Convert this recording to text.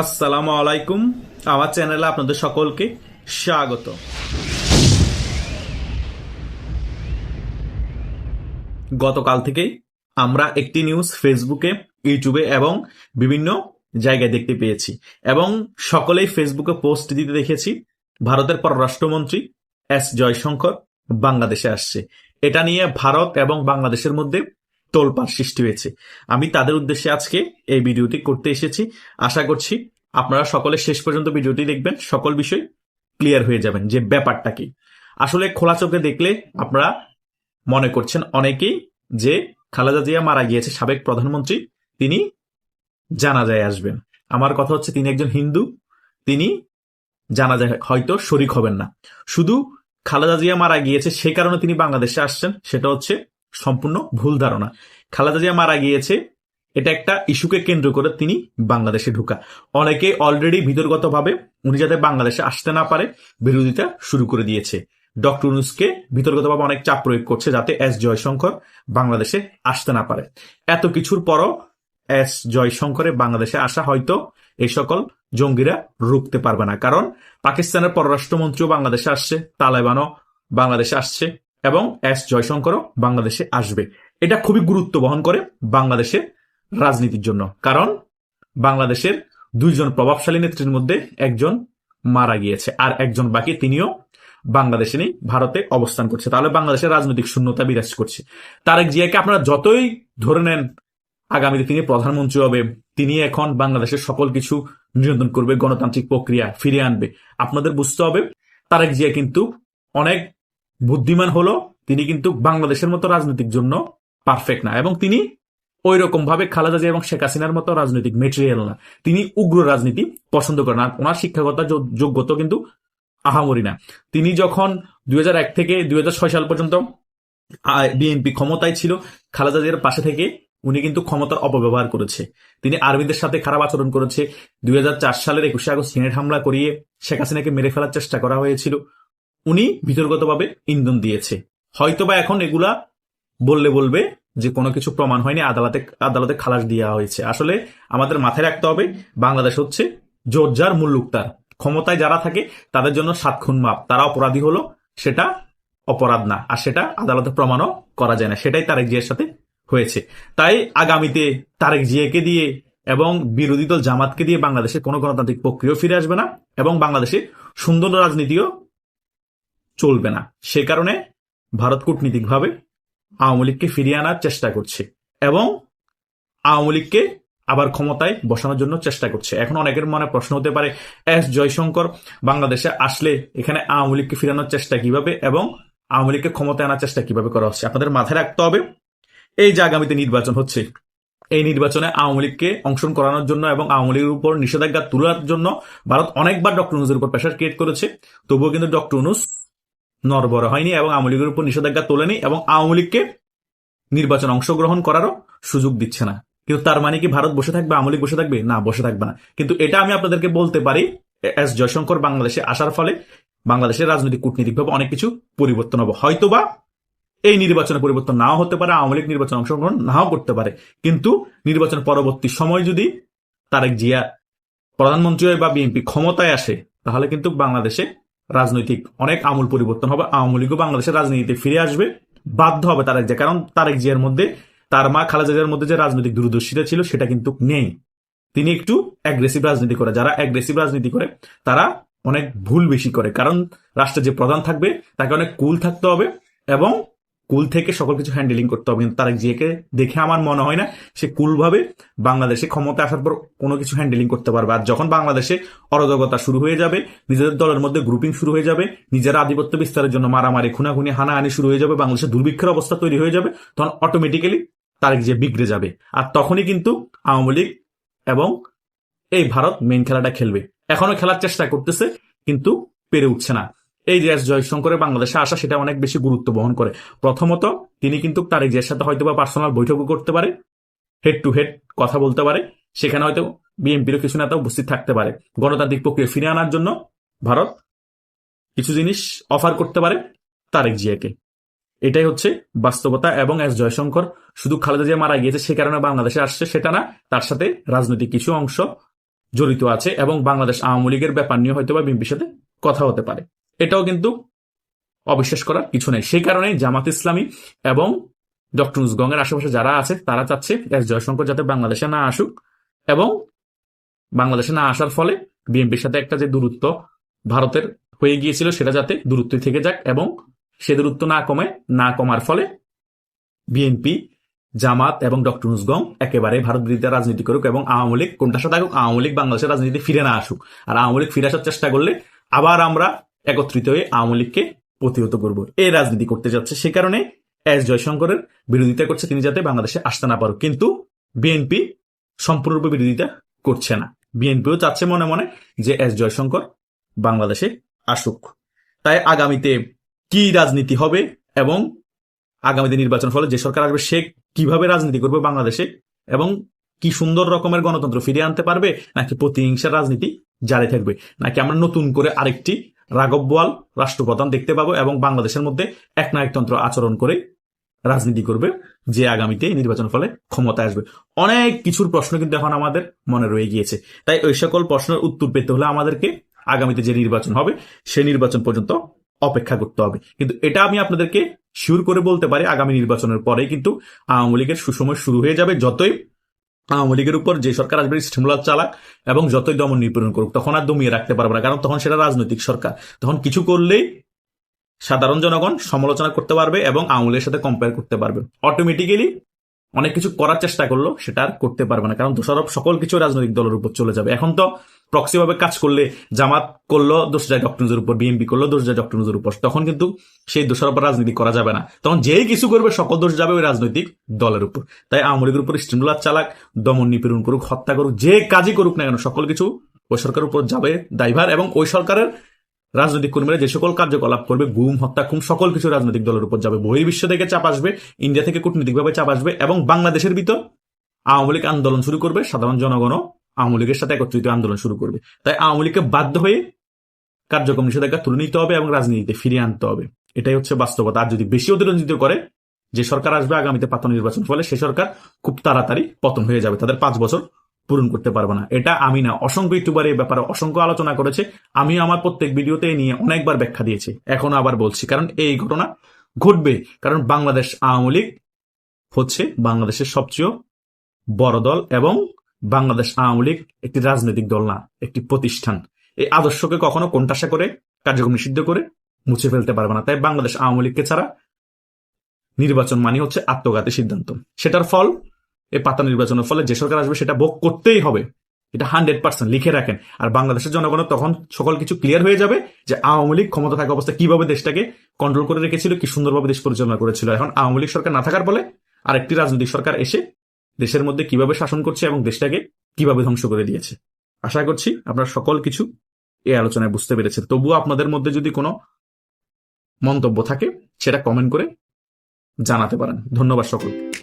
আসসালামু আলাইকুম। আমার চ্যানেলে আপনাদের সকলকে স্বাগত। গতকাল থেকেই আমরা একটি নিউজ ফেসবুকে, ইউটিউবে এবং বিভিন্ন জায়গায় দেখতে পেয়েছি এবং সকলেই ফেসবুকে পোস্ট দিতে দেখেছি। ভারতের পররাষ্ট্রমন্ত্রী এস জয়শঙ্কর বাংলাদেশে আসছে। এটা নিয়ে ভারত এবং বাংলাদেশের মধ্যে তোলপাড় সৃষ্টি হয়েছে। আমি তাদের উদ্দেশ্যে আজকে এই ভিডিওটি করতে এসেছি। আশা করছি আপনারা সকলে শেষ পর্যন্ত ভিডিওটি দেখবেন। সকল বিষয় ক্লিয়ার হয়ে যাবেন যে ব্যাপারটা কি। আসলে খোলা চোখে দেখলে আপনারা মনে করছেন অনেকেই যে খালেদা জিয়া মারা গিয়েছে, সাবেক প্রধানমন্ত্রী, তিনি জানাজায় আসবেন। আমার কথা হচ্ছে তিনি একজন হিন্দু, তিনি জানাজায় হয়তো শরিক হবেন না। শুধু খালেদা জিয়া মারা গিয়েছে সে কারণে তিনি বাংলাদেশে আসছেন, সেটা হচ্ছে সম্পূর্ণ ভুল ধারণা। খালেদা জিয়া মারা গিয়েছে, এটা একটা ইস্যুকে কেন্দ্র করে তিনি বাংলাদেশে ঢুকা। অনেকে অলরেডি ভিতরগতভাবে উনি যাতে বাংলাদেশে আসতে না পারে, বিরোধিতা শুরু করে দিয়েছে। ডক্টর ইউনুসকে ভিতরগতভাবে অনেক চাপ প্রয়োগ করছে যাতে এস জয়শঙ্কর বাংলাদেশে আসতে না পারে। এত কিছুর পরও এস জয়শঙ্করে বাংলাদেশে আসা হয়তো এই সকল জঙ্গিরা রুখতে পারবে না। কারণ পাকিস্তানের পররাষ্ট্রমন্ত্রীও বাংলাদেশে আসছে, তালেবানও বাংলাদেশে আসছে। এবং এস জয়শঙ্করও বাংলাদেশে আসবে। এটা খুবই গুরুত্ব বহন করে বাংলাদেশের রাজনীতির জন্য। কারণ বাংলাদেশের দুইজন প্রভাবশালী নেত্রীর মধ্যে একজন মারা গিয়েছে আর একজন বাকি তিনিও বাংলাদেশে নেই, ভারতে অবস্থান করছে। তাহলে বাংলাদেশের রাজনৈতিক শূন্যতা বিরাজ করছে। তারেক জিয়াকে আপনারা যতই ধরে নেন, আগামীতে তিনি প্রধানমন্ত্রী হবে, তিনি এখন বাংলাদেশের সকল কিছু নিয়ন্ত্রণ করবে, গণতান্ত্রিক প্রক্রিয়া ফিরিয়ে আনবে। আপনাদের বুঝতে হবে, তারেক জিয়া কিন্তু অনেক বুদ্ধিমান হলো, তিনি কিন্তু বাংলাদেশের মতো রাজনৈতিক জন্য পারফেক্ট না। এবং তিনি ওই রকম ভাবে খালেদা জিয়া এবং শেখ হাসিনার মতো রাজনৈতিক মেটেরিয়াল না। তিনি উগ্র রাজনীতি পছন্দ করেন আর ওনার শিক্ষাগত যোগ- যোগ্যতা কিন্তু আহামরি না। তিনি যখন দুই হাজার এক থেকে দুই হাজার ছয় সাল পর্যন্ত বিএনপি ক্ষমতায় ছিল, খালেদা জিয়ার পাশে থেকে উনি কিন্তু ক্ষমতার অপব্যবহার করেছে। তিনি আর্মিদের সাথে খারাপ আচরণ করেছে। দুই হাজার চার সালের একুশে আগস্ট সিনেট হামলা করিয়ে শেখ হাসিনাকে মেরে ফেলার চেষ্টা করা হয়েছিল। উনি বিতর্কতভাবে ইন্ধন দিয়েছে। হয়তোবা এখন এগুলা বললে বলবে যে কোনো কিছু প্রমাণ হয়নি, আদালতে আদালতে খালাস দেওয়া হয়েছে। আসলে আমাদের মাথায় রাখতে হবে, বাংলাদেশ হচ্ছে জোরজার মুল্লুক তার ক্ষমতায় যারা থাকে, তাদের জন্য সাত খুন মাপ। তারা অপরাধী হলো, সেটা অপরাধ না। আর সেটা আদালতে প্রমাণও করা যায় না। সেটাই তারেক জিয়ার সাথে হয়েছে। তাই আগামীতে তারেক জিয়াকে দিয়ে এবং বিরোধী দল জামাতকে দিয়ে বাংলাদেশে কোনো গণতান্ত্রিক প্রক্রিয়া ফিরে আসবে না এবং বাংলাদেশে সুন্দর রাজনীতিও চলবে না। সে কারণে ভারত কূটনীতিকভাবে আওয়ামী লীগকে ফিরিয়ে আনার চেষ্টা করছে এবং আওয়ামী লীগকে আবার ক্ষমতায় বসানোর জন্য চেষ্টা করছে। এখন অনেকের মনে প্রশ্ন হতে পারে, এস জয়শঙ্কর বাংলাদেশে আসলে এখানে আওয়ামী লীগকে ফিরানোর চেষ্টা কীভাবে এবং আওয়ামী লীগকে ক্ষমতায় আনার চেষ্টা কীভাবে করা হচ্ছে? আপনাদের মাথায় রাখতে হবে, এই যে আগামীতে নির্বাচন হচ্ছে, এই নির্বাচনে আওয়ামী লীগকে অংশগ্রহণ করানোর জন্য এবং আওয়ামী লীগের উপর নিষেধাজ্ঞা তোলার জন্য ভারত অনেকবার ডক্টর ইউনুসের উপর প্রেশার ক্রিয়েট করেছে। তবুও কিন্তু ডক্টর ইউনুস নরবর হয়নি এবং আওয়ামী লীগের উপর নিষেধাজ্ঞা তোলেনি এবং আওয়ামী লীগকে নির্বাচন অংশগ্রহণ করারও সুযোগ দিচ্ছে না। কিন্তু তার মানে কি ভারত বসে থাকবে, আওয়ামী লীগ বসে থাকবে? না, বসে থাকবে না। কিন্তু এটা আমি আপনাদেরকে বলতে পারি, এস জয়শঙ্কর বাংলাদেশে আসার ফলে বাংলাদেশের রাজনৈতিক কূটনীতিকভাবে অনেক কিছু পরিবর্তন হবে। হয়তোবা এই নির্বাচনে পরিবর্তন নাও হতে পারে, আওয়ামী লীগ নির্বাচন অংশগ্রহণ নাও করতে পারে। কিন্তু নির্বাচন পরবর্তী সময় যদি তারেক জিয়া প্রধানমন্ত্রী হয় বা বিএনপি ক্ষমতায় আসে, তাহলে কিন্তু বাংলাদেশে রাজনৈতিক অনেক আমূল পরিবর্তন হবে, আওয়ামী লীগও বাংলাদেশের রাজনীতিতে ফিরে আসবে, বাধ্য হবে তারেক জিয়া। কারণ তারেক জিয়ার মধ্যে, তার মা খালেদা জিয়ার মধ্যে যে রাজনৈতিক দূরদর্শিতা ছিল, সেটা কিন্তু নেই। তিনি একটু অ্যাগ্রেসিভ রাজনীতি করে, যারা অ্যাগ্রেসিভ রাজনীতি করে, তারা অনেক ভুল বেশি করে। কারণ রাষ্ট্রের যে প্রধান থাকবে, তাকে অনেক কুল থাকতে হবে এবং কুল থেকে সকল কিছু হ্যান্ডেলিং করতে হবে। কিন্তু তারেক জিয়াকে দেখে আমার মনে হয় না সে কুলভাবে বাংলাদেশে ক্ষমতা আসার পর কোনো কিছু হ্যান্ডেলিং করতে পারবে। আর যখন বাংলাদেশে অরাজকতা শুরু হয়ে যাবে, নিজেদের দলের মধ্যে গ্রুপিং শুরু হয়ে যাবে, নিজেরা আধিপত্য বিস্তারের জন্য মারামারি, খুনাখুনি, হানাহানি শুরু হয়ে যাবে বাংলাদেশে দুর্ভিক্ষের অবস্থা তৈরি হয়ে যাবে, তখন অটোমেটিক্যালি তারেক জিয়া বিগড়ে যাবে। আর তখনই কিন্তু আওয়ামী লীগ এবং এই ভারত মেন খেলাটা খেলবে। এখনও খেলার চেষ্টা করতেছে, কিন্তু পেরে উঠছে না। এই যে এস জয়শঙ্করের বাংলাদেশে আসা, সেটা অনেক বেশি গুরুত্ব বহন করে। প্রথমত, তিনি কিন্তু তারেক জিয়ার সাথে হয়তো বা পার্সোনাল বৈঠকও করতে পারে হেড টু হেড কথা বলতে পারে, সেখানে হয়তো বিএনপিরও কিছু নেতা উপস্থিত থাকতে পারে। গণতান্ত্রিক প্রক্রিয়া ফিরে আনার জন্য ভারত কিছু জিনিস অফার করতে পারে তারেক জিয়াকে। এটাই হচ্ছে বাস্তবতা, এবং এস জয়শঙ্কর, শুধু খালেদা জিয়া মারা গিয়েছে সে কারণে বাংলাদেশে আসছে, সেটা না, তার সাথে রাজনৈতিক কিছু অংশ জড়িত আছে, এবং বাংলাদেশ আওয়ামী লীগের ব্যাপার নিয়ে হয়তো বা বিএনপির সাথে কথা হতে পারে। এটাও কিন্তু অবিশ্বাস করার কিছু নেই। সেই কারণে জামাত ইসলামী এবং ডক্টর গঙ্গের আশেপাশে যারা আছে, তারা চাচ্ছে এস জয়শঙ্কর যাতে বাংলাদেশে না আসুক এবং বাংলাদেশে না আসার ফলে বিএনপির সাথে একটা যে দূরত্ব ভারতের হয়ে গিয়েছিল, সেটা যাতে দূরত্ব থেকে যাক এবং সে দূরত্ব না কমে, না কমার ফলে বিএনপি, জামাত এবং ডক্টর নুসগম একেবারে ভারত বিরোধিতা রাজনীতি করুক এবং আওয়ামী লীগ কোনটার সাথে থাকুক, আওয়ামী লীগ বাংলাদেশের রাজনীতি ফিরে না আসুক। আর আওয়ামী লীগ ফিরে আসার চেষ্টা করলে আবার আমরা একত্রিত হয়ে আওয়ামী লীগকে প্রতিহত করব। এই রাজনীতি করতে যাচ্ছে সে কারণে এস জয়শঙ্করের বিরোধিতা করছে তিনি যাতে বাংলাদেশে আসতে না পারো। কিন্তু বিএনপি সম্পূর্ণরূপে বিরোধিতা করছে না। বিএনপিও চাচ্ছে মনে মনে যে এস জয়শঙ্কর বাংলাদেশে আসুক। তাই আগামীতে কি রাজনীতি হবে এবং আগামীতে নির্বাচন ফলে যে সরকার আসবে সে কীভাবে রাজনীতি করবে বাংলাদেশে এবং কি সুন্দর রকমের গণতন্ত্র ফিরিয়ে আনতে পারবে, নাকি প্রতিহিংসার রাজনীতি জারি থাকবে, নাকি আমরা নতুন করে আরেকটি রাঘব বোয়াল, রাষ্ট্রপ্রধান, দেখতে পাবো এবং বাংলাদেশের মধ্যে একনায়কতন্ত্র আচরণ করে রাজনীতি করবে যে আগামীতে নির্বাচন ফলে ক্ষমতায় আসবে। অনেক কিছুর প্রশ্ন কিন্তু এখন আমাদের মনে রয়ে গিয়েছে। তাই ওই সকল প্রশ্নের উত্তর পেতে হলে আমাদেরকে আগামীতে যে নির্বাচন হবে সেই নির্বাচন পর্যন্ত অপেক্ষা করতে হবে। কিন্তু এটা আমি আপনাদেরকে শিওর করে বলতে পারি, আগামী নির্বাচনের পরে কিন্তু আওয়ামী লীগের সুসময় শুরু হয়ে যাবে যতই আওয়ামী লীগের উপর যে সরকার আসবে স্টিমুলার চালাক এবং যতই দমন নিপীড়ন করুক, তখন আর দমিয়ে রাখতে পারবে না। কারণ তখন সেটা রাজনৈতিক সরকার। তখন কিছু করলেই সাধারণ জনগণ সমালোচনা করতে পারবে এবং আওয়ামী সাথে কম্পেয়ার করতে পারবে। অটোমেটিক্যালি অনেক কিছু করার চেষ্টা করল সেটা আর করতে পারবে না। কারণ দোষারোপ সকল কিছু রাজনৈতিক দলের উপর চলে যাবে। এখন তো প্রক্সি ভাবে কাজ করলে, জামাত করল দোষ যায় ডক্টর নিউজের উপর বিএনপি করল দোষ যায় ডক্টর নিউজের উপর। তখন কিন্তু সেই দোষের উপর রাজনীতি করা যাবে না। তখন যেই কিছু করবে, সকল দোষ যাবে ওই রাজনৈতিক দলের উপর। তাই আওয়ামী লীগের উপর স্টিমুলার চালাক, দমন নিপীড়ন করুক, হত্যা করুক, যে কাজই করুক না কেন, সকল কিছু ওই সরকারের উপর যাবে দায়ভার এবং ওই সরকারের রাজনৈতিক কর্মীরা যে সকল কার্যকলাপ করবে, গুম, হত্যা খুম সকল কিছু রাজনৈতিক দলের উপর যাবে। বহির্বিশ্ব থেকে চাপ আসবে, ইন্ডিয়া থেকে কূটনীতিকভাবে চাপ আসবে এবং বাংলাদেশের ভিতর আওয়ামী লীগ আন্দোলন শুরু করবে সাধারণ জনগণও। আওয়ামী লীগের সাথে একত্রিত আন্দোলন শুরু করবে। তাই আওয়ামী লীগকে বাধ্য হয়ে কার্যক্রম নিষেধাজ্ঞা তুলে নিতে হবে এবং রাজনীতিতে ফিরিয়ে আনতে হবে। এটাই হচ্ছে বাস্তবতা। আর যদি বেশি অতিরঞ্জিত করে, যে সরকার আসবে আগামীতে পাতন নির্বাচন ফলে সে সরকার খুব তাড়াতাড়ি পতন হয়ে যাবে। তাদের পাঁচ বছর পূরণ করতে পারবে না। এটা আমি না, অসংখ্য ইউটিউবার এই ব্যাপারে অসংখ্য আলোচনা করেছে। আমি আমার প্রত্যেক ভিডিওতে নিয়ে অনেকবার ব্যাখ্যা দিয়েছি। এখনও আবার বলছি, কারণ এই ঘটনা ঘটবে। কারণ বাংলাদেশ আওয়ামী লীগ হচ্ছে বাংলাদেশের সবচেয়ে বড় দল এবং বাংলাদেশ আওয়ামী লীগ একটি রাজনৈতিক দল না, একটি প্রতিষ্ঠান। এই আদর্শকে কখনো কোনটাসা করে, কার্যক্রম নিষিদ্ধ করে মুছে ফেলতে পারবে না। তাই বাংলাদেশ আওয়ামী লীগকে ছাড়া নির্বাচন মানে হচ্ছে আত্মঘাতী সিদ্ধান্ত। সেটার ফল, এই পাতা নির্বাচনের ফলে যে সরকার আসবে সেটা ভোগ করতেই হবে। এটা হান্ড্রেড পার্সেন্ট লিখে রাখেন। আর বাংলাদেশের জনগণের তখন সকল কিছু ক্লিয়ার হয়ে যাবে যে আওয়ামী লীগ ক্ষমতা থাকা অবস্থায় কীভাবে দেশটাকে কন্ট্রোল করে রেখেছিল, কি সুন্দরভাবে দেশ পরিচালনা করেছিল। এখন আওয়ামী লীগ সরকার না থাকার ফলে আরেকটি রাজনৈতিক সরকার এসে দেশের মধ্যে কীভাবে শাসন করছে এবং দেশটাকে কীভাবে ধ্বংস করে দিয়েছে। আশা করছি আপনারা সকল কিছু এই আলোচনায় বুঝতে পেরেছেন। তবুও আপনাদের মধ্যে যদি কোনো মন্তব্য থাকে, সেটা কমেন্ট করে জানাতে পারেন। ধন্যবাদ সকলকে।